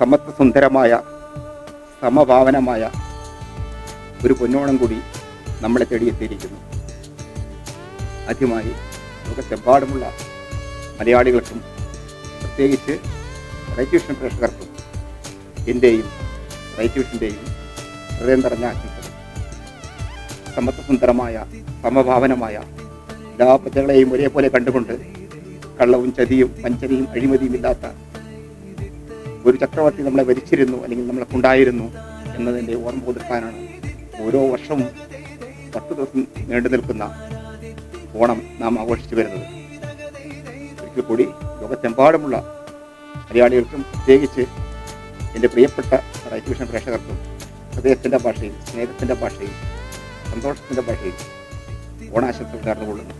സമത്വസുന്ദരമായ സമഭാവനമായ ഒരു പൊന്നോണം കൂടി നമ്മളെ തേടിയെത്തിയിരിക്കുന്നു. ആദ്യമായി ലോകത്തെമ്പാടുമുള്ള മലയാളികൾക്കും പ്രത്യേകിച്ച് റൈറ്റ് വിഷൻ പ്രേക്ഷകർക്കും എന്റെയും റൈറ്റ് വിഷന്റെയും ഹൃദയം നിറഞ്ഞ ആശംസകൾ. സമത്വസുന്ദരമായ സമഭാവനമായ എല്ലാ പ്രജകളെയും ഒരേപോലെ കണ്ടുകൊണ്ട് കള്ളവും ചതിയും വഞ്ചനയും അഴിമതിയും ഇല്ലാത്ത ഒരു ചക്രവർത്തി നമ്മളെ ഭരിച്ചിരുന്നു അല്ലെങ്കിൽ നമ്മളൊണ്ടായിരുന്നു എന്നതിന്റെ ഓർമ്മ പുതുക്കാനാണ് ഓരോ വർഷവും പത്ത് ദിവസം നീണ്ടു നിൽക്കുന്ന ഓണം നാം ആഘോഷിച്ചു വരുന്നത്. ഒരിക്കൽ കൂടി ലോകത്തെമ്പാടുമുള്ള മലയാളികൾക്കും പ്രത്യേകിച്ച് എന്റെ പ്രിയപ്പെട്ട റൈറ്റ് പ്രേക്ഷകർക്കും ഹൃദയത്തിന്റെ ഭാഷയിൽ സ്നേഹത്തിന്റെ ഭാഷയിൽ സന്തോഷത്തിന്റെ ഭാഷയിൽ ഓണാശംസകൾ നേർന്നുകൊള്ളുന്നു.